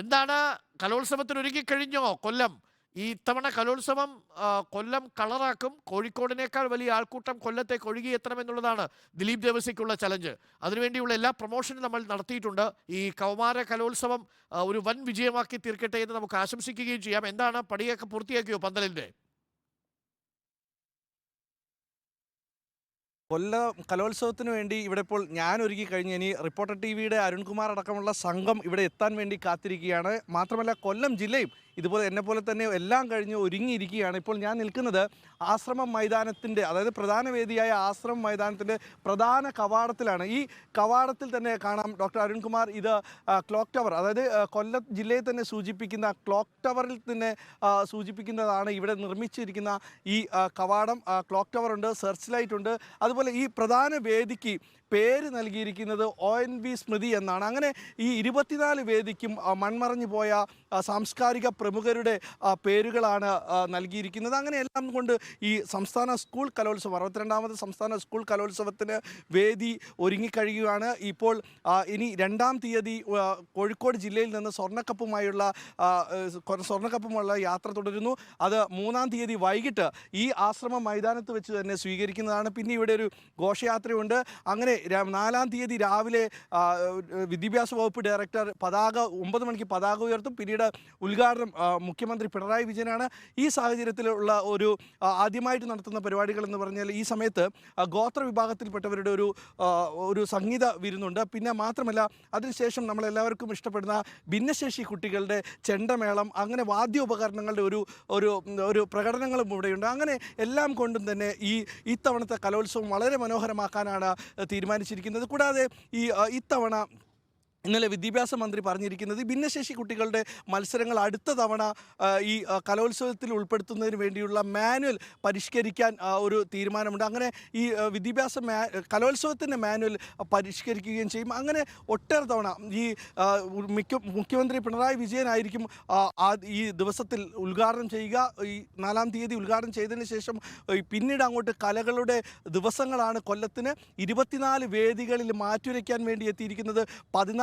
എന്താണ് കലോത്സവത്തിന് ഒരുങ്ങിക്കഴിഞ്ഞോ കൊല്ലം. ഈ ഇത്തവണ കലോത്സവം കൊല്ലം കളറാക്കും. കോഴിക്കോടിനേക്കാൾ വലിയ ആൾക്കൂട്ടം കൊല്ലത്തേക്ക് ഒഴുകിയെത്തണമെന്നുള്ളതാണ് ദിലീപ് ദേവസിക്കുള്ള ചലഞ്ച്. അതിനുവേണ്ടിയുള്ള എല്ലാ പ്രൊമോഷനും നമ്മൾ നടത്തിയിട്ടുണ്ട്. ഈ കൗമാര കലോത്സവം ഒരു വൻ വിജയമാക്കി തീർക്കട്ടെ എന്ന് നമുക്ക് ആശംസിക്കുകയും ചെയ്യാം. എന്താണ് പടിയൊക്കെ പൂർത്തിയാക്കിയോ പന്തലിന്റെ കൊല്ലം കലോത്സവത്തിന് വേണ്ടി ഇവിടെ ഇപ്പോൾ ഞാൻ ഒരുക്കി കഴിഞ്ഞ് ഇനി റിപ്പോർട്ടർ ടി വിയുടെ അരുൺകുമാർ അടക്കമുള്ള സംഘം ഇവിടെ എത്താൻ വേണ്ടി കാത്തിരിക്കുകയാണ്. മാത്രമല്ല കൊല്ലം ജില്ലയും ഇതുപോലെ എന്നെ പോലെ തന്നെ എല്ലാം കഴിഞ്ഞ് ഒരുങ്ങിയിരിക്കുകയാണ്. ഇപ്പോൾ ഞാൻ നിൽക്കുന്നത് ആശ്രമം മൈതാനത്തിന്റെ അതായത് പ്രധാന വേദിയായ ആശ്രമം മൈതാനത്തിന്റെ പ്രധാന കവാടത്തിലാണ്. ഈ കവാടത്തിൽ തന്നെ കാണാം ഡോക്ടർ അരുൺകുമാർ ഇത് ക്ലോക്ക് ടവർ. അതായത് കൊല്ലം ജില്ലയെ തന്നെ സൂചിപ്പിക്കുന്ന ക്ലോക്ക് ടവറിൽ തന്നെ സൂചിപ്പിക്കുന്നതാണ് ഇവിടെ നിർമ്മിച്ചിരിക്കുന്ന ഈ കവാടം. ക്ലോക്ക് ടവർ ഉണ്ട് സെർച്ച് ലൈറ്റ് ഉണ്ട്. അതുപോലെ ഈ പ്രധാന വേദിക്ക് പേര് നൽകിയിരിക്കുന്നത് ഒ എൻ വി സ്മൃതി എന്നാണ്. അങ്ങനെ ഈ ഇരുപത്തിനാല് വേദിക്കും മൺമറഞ്ഞു പോയ സാംസ്കാരിക പ്രമുഖരുടെ പേരുകളാണ് നൽകിയിരിക്കുന്നത്. അങ്ങനെ എല്ലാം കൊണ്ട് ഈ സംസ്ഥാന സ്കൂൾ കലോത്സവം അറുപത്തിരണ്ടാമത് സംസ്ഥാന സ്കൂൾ കലോത്സവത്തിന് വേദി ഒരുങ്ങിക്കഴിയുകയാണ്. ഇപ്പോൾ ഇനി രണ്ടാം തീയതി കോഴിക്കോട് ജില്ലയിൽ നിന്ന് സ്വർണക്കപ്പുമായുള്ള സ്വർണക്കപ്പുമുള്ള യാത്ര തുടരുന്നു. അത് മൂന്നാം തീയതി വൈകിട്ട് ഈ ആശ്രമ മൈതാനത്ത് വെച്ച് തന്നെ സ്വീകരിക്കുന്നതാണ്. പിന്നെ ഇവിടെ ഒരു ഘോഷയാത്രയുണ്ട്. അങ്ങനെ നാലാം തീയതി രാവിലെ വിദ്യാഭ്യാസ വകുപ്പ് ഡയറക്ടർ പതാക ഒമ്പത് മണിക്ക് പതാക ഉയർത്തും. പിന്നീട് ഉദ്ഘാടനം മുഖ്യമന്ത്രി പിണറായി വിജയനാണ്. ഈ സാഹചര്യത്തിലുള്ള ഒരു ആദ്യമായിട്ട് നടത്തുന്ന പരിപാടികൾ എന്ന് പറഞ്ഞാൽ ഈ സമയത്ത് ഗോത്ര വിഭാഗത്തിൽപ്പെട്ടവരുടെ ഒരു ഒരു സംഗീത വിരുന്നുണ്ട്. പിന്നെ മാത്രമല്ല അതിനുശേഷം നമ്മളെല്ലാവർക്കും ഇഷ്ടപ്പെടുന്ന ഭിന്നശേഷി കുട്ടികളുടെ ചെണ്ടമേളം അങ്ങനെ വാദ്യോപകരണങ്ങളുടെ ഒരു ഒരു ഒരു പ്രകടനങ്ങളും ഇവിടെയുണ്ട്. അങ്ങനെ എല്ലാം കൊണ്ടും തന്നെ ഈ ഇത്തവണത്തെ കലോത്സവം വളരെ മനോഹരമാക്കാനാണ് തീരുമാനിച്ചിരിക്കുന്നത്. കൂടാതെ ഈ ഇത്തവണ ഇന്നലെ വിദ്യാഭ്യാസ മന്ത്രി പറഞ്ഞിരിക്കുന്നത് ഭിന്നശേഷി കുട്ടികളുടെ മത്സരങ്ങൾ അടുത്ത തവണ ഈ കലോത്സവത്തിൽ ഉൾപ്പെടുത്തുന്നതിന് വേണ്ടിയുള്ള മാനുവൽ പരിഷ്കരിക്കാൻ ഒരു തീരുമാനമുണ്ട്. അങ്ങനെ ഈ വിദ്യാഭ്യാസ മാ കലോത്സവത്തിന്റെ മാനുവൽ പരിഷ്കരിക്കുകയും ചെയ്യും. അങ്ങനെ ഒട്ടേറെ തവണ ഈ മിക്ക മുഖ്യമന്ത്രി പിണറായി വിജയനായിരിക്കും ഈ ദിവസത്തിൽ ഉദ്ഘാടനം ചെയ്യുക. ഈ നാലാം തീയതി ഉദ്ഘാടനം ചെയ്തതിന് ശേഷം പിന്നീട് അങ്ങോട്ട് കലകളുടെ ദിവസങ്ങളാണ് കൊല്ലത്തിന് ഇരുപത്തിനാല് വേദികളിൽ മാറ്റുരയ്ക്കാൻ വേണ്ടി എത്തിയിരിക്കുന്നത്.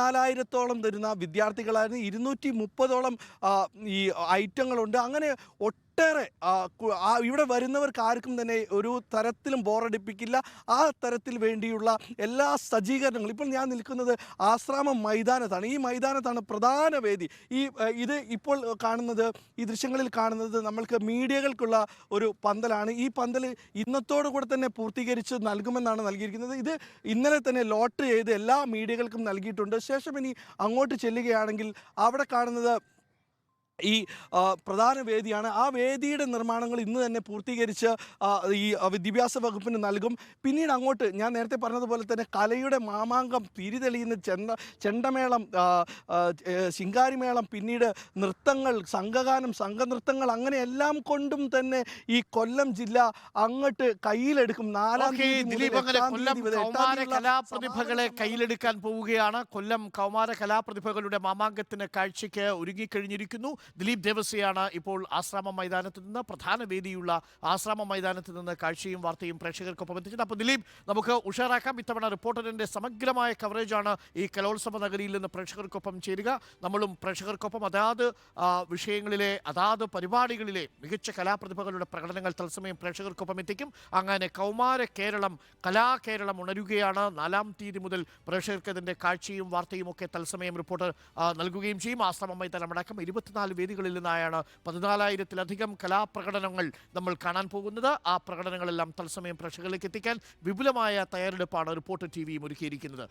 പതിനാലായിരത്തോളം തരുന്ന വിദ്യാർത്ഥികളായിരുന്നു. ഇരുന്നൂറ്റി മുപ്പതോളം ഈ ഐറ്റങ്ങളുണ്ട്. അങ്ങനെ ഒട്ടേറെ ഇവിടെ വരുന്നവർക്ക് ആർക്കും തന്നെ ഒരു തരത്തിലും ബോറടിപ്പിക്കില്ല ആ തരത്തിൽ വേണ്ടിയുള്ള എല്ലാ സജ്ജീകരണങ്ങളും. ഇപ്പോൾ ഞാൻ നിൽക്കുന്നത് ആശ്രാമം മൈതാനത്താണ്. ഈ മൈതാനത്താണ് പ്രധാന വേദി. ഈ ഇത് ഇപ്പോൾ കാണുന്നത് ഈ ദൃശ്യങ്ങളിൽ കാണുന്നത് നമ്മൾക്ക് മീഡിയകൾക്കുള്ള ഒരു പന്തലാണ്. ഈ പന്തൽ ഇന്നത്തോടു കൂടെ തന്നെ പൂർത്തീകരിച്ച് നൽകുമെന്നാണ് നൽകിയിരിക്കുന്നത്. ഇത് ഇന്നലെ തന്നെ ലോട്ടറി ചെയ്ത് എല്ലാ മീഡിയകൾക്കും നൽകിയിട്ടുണ്ട്. ശേഷം ഇനി അങ്ങോട്ട് ചെല്ലുകയാണെങ്കിൽ അവിടെ കാണുന്നത് ഈ പ്രധാന വേദിയാണ്. ആ വേദിയുടെ നിർമ്മാണങ്ങൾ ഇന്ന് തന്നെ പൂർത്തീകരിച്ച് ഈ വിദ്യാഭ്യാസ വകുപ്പിന് നൽകും. പിന്നീട് അങ്ങോട്ട് ഞാൻ നേരത്തെ പറഞ്ഞതുപോലെ തന്നെ കലയുടെ മാമാങ്കം തിരിതെളിയുന്ന ചെണ്ട ചെണ്ടമേളം ശിങ്കാരിമേളം പിന്നീട് നൃത്തങ്ങൾ സംഘഗാനം സംഘനൃത്തങ്ങൾ അങ്ങനെ എല്ലാം കൊണ്ടും തന്നെ ഈ കൊല്ലം ജില്ല അങ്ങോട്ട് കയ്യിലെടുക്കും. നാലാം കലാപ്രതിഭകളെ കയ്യിലെടുക്കാൻ പോവുകയാണ്. കൊല്ലം കൗമാര കലാപ്രതിഭകളുടെ മാമാങ്കത്തിന് കാഴ്ചയ്ക്ക് ഒരുങ്ങിക്കഴിഞ്ഞിരിക്കുന്നു. ദിലീപ് ദേവസ്യാണ് ഇപ്പോൾ ആശ്രാമ മൈതാനത്ത് നിന്ന് പ്രധാന വേദിയുള്ള ആശ്രാമ മൈതാനത്ത് നിന്ന് കാഴ്ചയും വാർത്തയും പ്രേക്ഷകർക്കൊപ്പം എത്തിച്ചത്. അപ്പോൾ ദിലീപ് നമുക്ക് ഉഷാറാക്കാം. ഇത്തവണ റിപ്പോർട്ടറിന്റെ സമഗ്രമായ കവറേജാണ് ഈ കലോത്സവ നഗരിയിൽ നിന്ന് പ്രേക്ഷകർക്കൊപ്പം ചേരുക. നമ്മളും പ്രേക്ഷകർക്കൊപ്പം അതാത് വിഷയങ്ങളിലെ അതാത് പരിപാടികളിലെ മികച്ച കലാപ്രതിഭകളുടെ പ്രകടനങ്ങൾ തത്സമയം പ്രേക്ഷകർക്കൊപ്പം എത്തിക്കും. അങ്ങനെ കൗമാര കേരളം കലാകേരളം ഉണരുകയാണ്. നാലാം തീയതി മുതൽ പ്രേക്ഷകർക്ക് ഇതിന്റെ കാഴ്ചയും വാർത്തയും ഒക്കെ തത്സമയം റിപ്പോർട്ടർ നൽകുകയും ചെയ്യും. ആശ്രമമായി തലമടക്കം ഇരുപത്തിനാല് വേദികളിൽ നിന്നായാണ് പതിനാലായിരത്തിലധികം കലാപ്രകടനങ്ങൾ നമ്മൾ കാണാൻ പോകുന്നത്. ആ പ്രകടനങ്ങളെല്ലാം തത്സമയം പ്രേക്ഷകരിലേക്ക് എത്തിക്കാൻ വിപുലമായ തയ്യാറെടുപ്പാണ് റിപ്പോർട്ടർ ടി വിയും ഒരുക്കിയിരിക്കുന്നത്